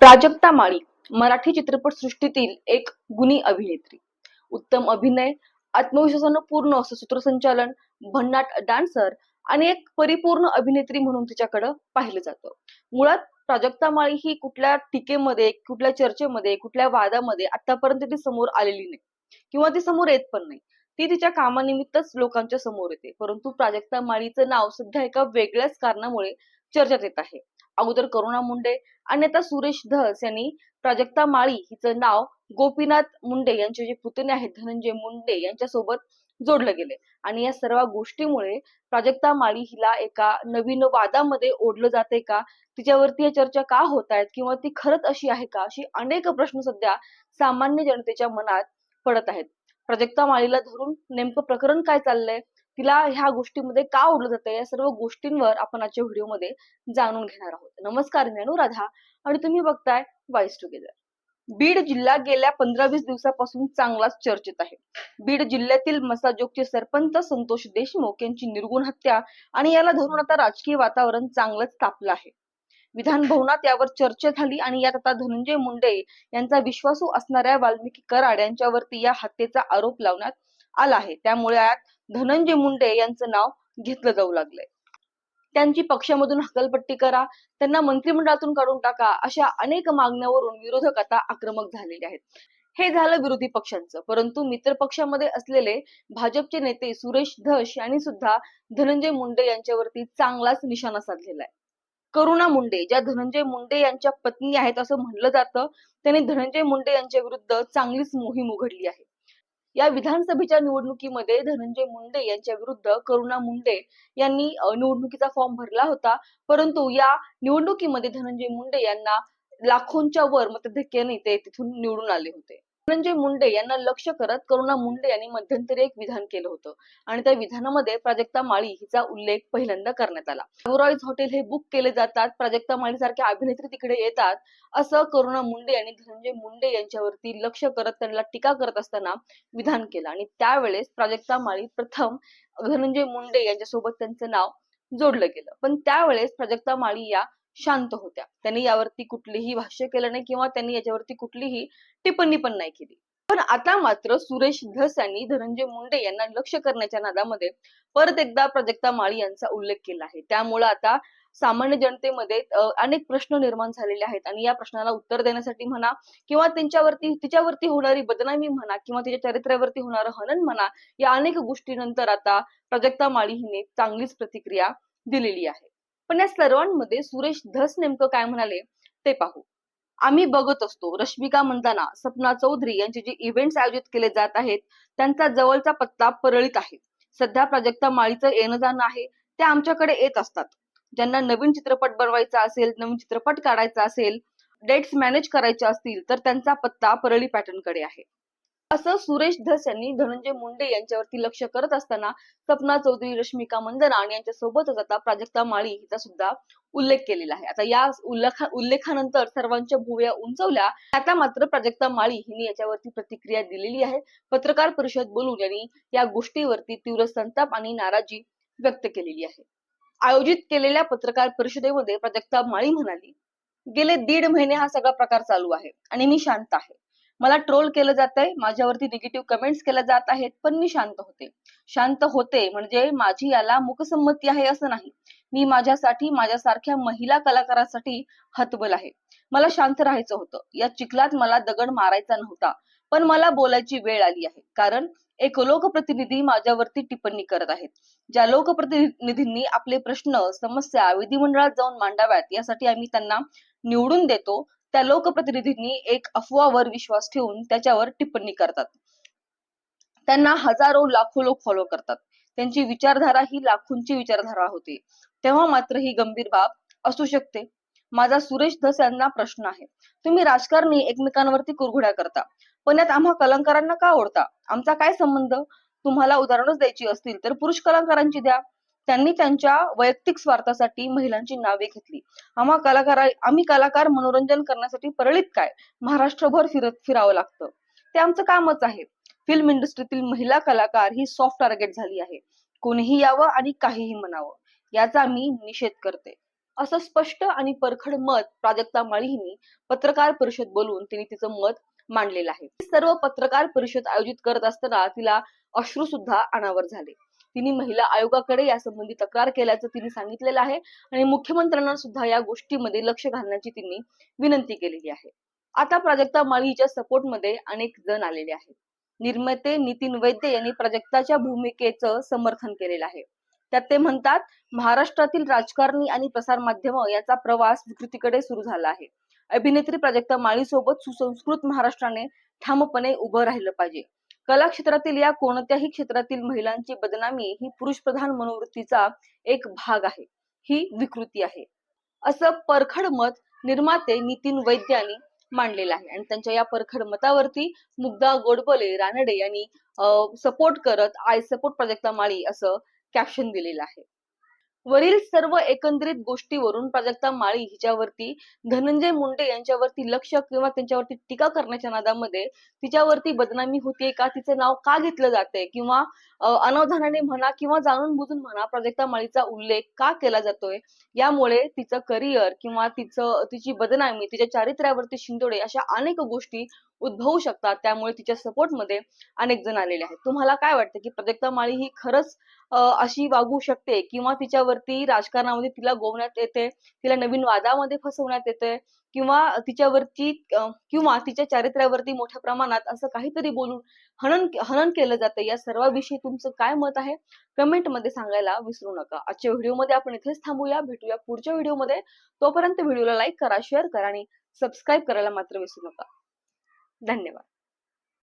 प्राजक्ता माळी मराठी चित्रपट सृष्टीतील एक गुणी अभिनेत्री. उत्तम अभिनय आत्मविश्वासानं पूर्ण असं सूत्रसंचालन भन्नाट डान्सर आणि एक परिपूर्ण अभिनेत्री म्हणून तिच्याकडं पाहिलं जातं. मुळात प्राजक्ता माळी ही कुठल्या टीकेमध्ये कुठल्या चर्चेमध्ये कुठल्या वादामध्ये आतापर्यंत ती समोर आलेली नाही. किंवा ती समोर येत पण नाही. ती तिच्या कामानिमित्तच लोकांच्या समोर येते. परंतु प्राजक्ता माळीचं नाव सध्या एका वेगळ्याच कारणामुळे चर्चेत येत आहे. अगोदर करुणा मुंडे आणि आता सुरेश धस यांनी प्राजक्ता माळी हिचं नाव गोपीनाथ मुंडे यांचे जे पुतणे आहेत धनंजय मुंडे यांच्यासोबत जोडलं गेले आणि या सर्व गोष्टीमुळे प्राजक्ता माळी हिला एका नवीन वादामध्ये ओढलं जाते का? तिच्यावरती या चर्चा का होत आहेत? किंवा ती खरंच अशी आहे का? अशी अनेक प्रश्न सध्या सामान्य जनतेच्या मनात पडत आहेत. प्राजक्ता माळीला धरून नेमकं प्रकरण काय चाललंय? तिला ह्या गोष्टीमध्ये का ओढलं जातं या सर्व गोष्टींवर आपण आजच्या व्हिडिओमध्ये जाणून घेणार आहोत. नमस्कार मी अनुराधा आणि तुम्ही बघताय वाईस टुगेदर बीड जिल्हा गेल्या पंधरा वीस दिवसापासून चांगलाच चर्चेत आहे. बीड जिल्ह्यातील मसाजोगचे सरपंच संतोष देशमुख यांची निर्गुण हत्या आणि याला धरून आता राजकीय वातावरण चांगलंच तापलं आहे. विधान भवनात यावर चर्चा झाली आणि यात आता धनंजय मुंडे यांचा विश्वासू असणाऱ्या वाल्मिकी कराड यांच्यावरती या हत्येचा आरोप लावण्यात आला आहे. त्यामुळे यात धनंजय मुंडे यांचं नाव घेतलं जाऊ लागलंय. त्यांची पक्षामधून हकलपट्टी करा त्यांना मंत्रिमंडळातून काढून टाका अशा अनेक मागण्यावरून विरोधक आता आक्रमक झालेले आहेत. हे झालं विरोधी पक्षांचं परंतु मित्र पक्षामध्ये असलेले भाजपचे नेते सुरेश धस यांनी सुद्धा धनंजय मुंडे यांच्यावरती चांगलाच निशाणा साधलेला आहे. करुणा मुंडे ज्या धनंजय मुंडे यांच्या पत्नी आहेत असं म्हणलं जातं त्यांनी धनंजय मुंडे यांच्या विरुद्ध चांगलीच मोहीम उघडली आहे. या विधानसभेच्या निवडणुकीमध्ये धनंजय मुंडे यांच्या विरुद्ध करुणा मुंडे यांनी निवडणुकीचा फॉर्म भरला होता. परंतु या निवडणुकीमध्ये धनंजय मुंडे यांना लाखोंच्या वर मतधक्क्याने ते तिथून निवडून आले होते. धनंजय मुंडे यांना लक्ष करत करुणा मुंडे यांनी मध्यंतरी एक विधान केलं होतं. आणि त्या विधानामध्ये प्राजक्ता माळी हिचा उल्लेख पहिल्यांदा करण्यात आला. रॉयज हॉटेल हे बुक केले जातात. प्राजक्ता माळी सारख्या अभिनेत्री तिकडे येतात. असं करुणा मुंडे आणि धनंजय मुंडे यांच्यावरती लक्ष करत त्यांना टीका करत असताना विधान केलं. आणि त्यावेळेस प्राजक्ता माळी प्रथम धनंजय मुंडे यांच्यासोबत त्यांचं नाव जोडलं गेलं. पण त्यावेळेस प्राजक्ता माळी या शांत होत्या. त्यांनी यावरती कुठलीही भाष्य केलं नाही किंवा त्यांनी याच्यावरती कुठलीही टिप्पणी पण नाही केली. पण आता मात्र सुरेश धस यांनी धनंजय मुंडे यांना लक्ष करण्याच्या नादामध्ये परत एकदा प्राजक्ता माळी यांचा उल्लेख केला आहे. त्यामुळे आता सामान्य जनतेमध्ये अनेक प्रश्न निर्माण झालेले आहेत आणि या प्रश्नाला उत्तर देण्यासाठी म्हणा किंवा त्यांच्यावरती तिच्यावरती होणारी बदनामी म्हणा किंवा तिच्या चरित्र्यावरती होणारं हनन म्हणा या अनेक गोष्टीनंतर आता प्राजक्ता माळी हिने चांगलीच प्रतिक्रिया दिलेली आहे. पण या सर्वांमध्ये सुरेश धस नेमकं काय म्हणाले ते पाहू. आम्ही बघत असतो. रश्मिका मंदाना सपना चौधरी यांचे जे इव्हेंट्स आयोजित केले जात आहेत त्यांचा जवळचा पत्ता परळीत आहे. सध्या प्राजक्ता माळीचं येणं जाणं आहे ते आमच्याकडे येत असतात. ज्यांना नवीन चित्रपट बनवायचा असेल नवीन चित्रपट काढायचा असेल डेट्स मॅनेज करायचे असतील तर त्यांचा पत्ता परळी पॅटर्नकडे आहे. असं सुरेश धस यांनी धनंजय मुंडे यांच्यावरती लक्ष करत असताना सपना चौधरी रश्मिका मंदना आणि यांच्या सोबतच आता प्राजक्ता माळी हिचा सुद्धा उल्लेख केलेला आहे. आता या उल्लेखा उल्लेखानंतर सर्वांच्या भुवया उंचवल्या आता मात्र प्राजक्ता माळी हिने याच्यावरती प्रतिक्रिया दिलेली आहे. पत्रकार परिषद बोलून यांनी या गोष्टीवरती तीव्र संताप आणि नाराजी व्यक्त केलेली आहे. आयोजित केलेल्या पत्रकार परिषदेमध्ये प्राजक्ता माळी म्हणाली गेले दीड महिने हा सगळा प्रकार चालू आहे आणि मी शांत आहे. मला ट्रोल केलं जात आहे माझ्यावरती निगेटिव्ह कमेंट्स केल्या जात आहेत पण मी शांत होते. शांत होते म्हणजे माझी याला मुकसंमती आहे असं नाही. मी माझ्यासाठी माझ्यासारख्या महिला कलाकारासाठी हतबल आहे. मला शांत राहायचं होतं. या चिखलात मला दगड मारायचा नव्हता पण मला बोलायची वेळ आली आहे. कारण एक लोकप्रतिनिधी माझ्यावरती टिप्पणी करत आहेत. ज्या लोकप्रतिनिधींनी आपले प्रश्न समस्या विधिमंडळात जाऊन मांडाव्यात यासाठी आम्ही त्यांना निवडून देतो त्या लोकप्रतिनिधींनी एक अफवावर विश्वास ठेवून त्याच्यावर टिप्पणी करतात. त्यांना हजारो लाखो लोक फॉलो करतात. त्यांची विचारधारा ही लाखोंची विचारधारा होती. तेव्हा मात्र ही गंभीर बाब असू शकते. माझा सुरेश धस यांना प्रश्न आहे. तुम्ही राजकारणी एकमेकांवरती कुरघुड्या करता. पण यात आम्हा कलाकारांना का ओढता? आमचा काय संबंध? तुम्हाला उदाहरणच द्यायची असतील तर पुरुष कलाकारांची द्या. त्यांनी त्यांच्या वैयक्तिक स्वार्थासाठी महिलांची नावे घेतली. आम्हा कलाकार आम्ही कलाकार मनोरंजन करण्यासाठी परळीत काय? महाराष्ट्रभर फिरत फिरावं लागतं. ते आमचं कामच आहे. फिल्म इंडस्ट्रीतील महिला कलाकार ही सॉफ्ट टार्गेट झाली आहे. कोणीही यावं आणि काहीही म्हणावं. याचा मी निषेध करते. असं स्पष्ट आणि परखड मत प्राजक्ता माळी पत्रकार परिषद बोलून तिने तिचं मत मांडलेलं आहे. सर्व पत्रकार परिषद आयोजित करत असताना तिला अश्रू सुद्धा अनावर झाले. तिने महिला आयोगाकडे यासंबंधी तक्रार केल्याचं तिने सांगितलेलं आहे आणि मुख्यमंत्र्यांना सुद्धा या गोष्टीमध्ये लक्ष घालण्याची तिने विनंती केलेली आहे. आता प्राजक्ता माळीच्या सपोर्टमध्ये अनेक जण आलेले आहेत. निर्माते नितीन वैद्य यांनी प्राजक्ताच्या भूमिकेचं समर्थन केलेलं आहे. त्यात ते म्हणतात महाराष्ट्रातील राजकारणी आणि प्रसार माध्यम याचा प्रवास विकृतीकडे सुरू झाला आहे. अभिनेत्री प्राजक्ता माळी सोबत सुसंस्कृत महाराष्ट्राने ठामपणे उभं राहिलं पाहिजे. कला क्षेत्रातील या कोणत्याही क्षेत्रातील महिलांची बदनामी ही पुरुष प्रधान मनोवृत्तीचा एक भाग आहे. ही विकृती आहे. असं परखड मत निर्माते नितीन वैद्य यांनी मांडलेलं आहे. आणि त्यांच्या या परखड मतावरती मुग्धा गोडबोले रानडे यांनी सपोर्ट करत आय सपोर्ट प्राजक्ता माळी असं कॅप्शन दिलेलं आहे. वरील सर्व एकंदरीत गोष्टीवरून प्राजक्ता माळी हिच्यावरती धनंजय मुंडे यांच्यावरती लक्ष किंवा त्यांच्यावरती टीका करण्याच्या नादामध्ये तिच्यावरती बदनामी होतीये का? तिचं नाव का घेतलं जाते किंवा अं, अनावधानाने म्हणा किंवा जाणून बुजून म्हणा प्राजक्ता माळीचा उल्लेख का केला जातोय? यामुळे तिचं करिअर किंवा तिचं तिची बदनामी तिच्या चारित्र्यावरती शिंदोडे अशा अनेक गोष्टी उद्भवू शकतात. त्यामुळे तिच्या सपोर्टमध्ये अनेक जण आलेले आहेत. तुम्हाला काय वाटतं की प्राजक्ता माळी ही खरंच अशी वागू शकते किंवा तिच्यावरती राजकारणामध्ये तिला गोवण्यात येते तिला नवीन वादामध्ये फसवण्यात येते किंवा तिच्यावरती किंवा तिच्या चारित्र्यावरती मोठ्या प्रमाणात असं काहीतरी बोलून हनन हनन केलं जातं. या सर्वाविषयी तुमचं काय मत आहे? कमेंटमध्ये सांगायला विसरू नका. आजच्या व्हिडिओमध्ये आपण इथेच थांबूया. भेटूया पुढच्या व्हिडिओमध्ये तोपर्यंत व्हिडिओला लाईक करा शेअर करा आणि सबस्क्राईब करायला मात्र विसरू नका. धन्यवाद.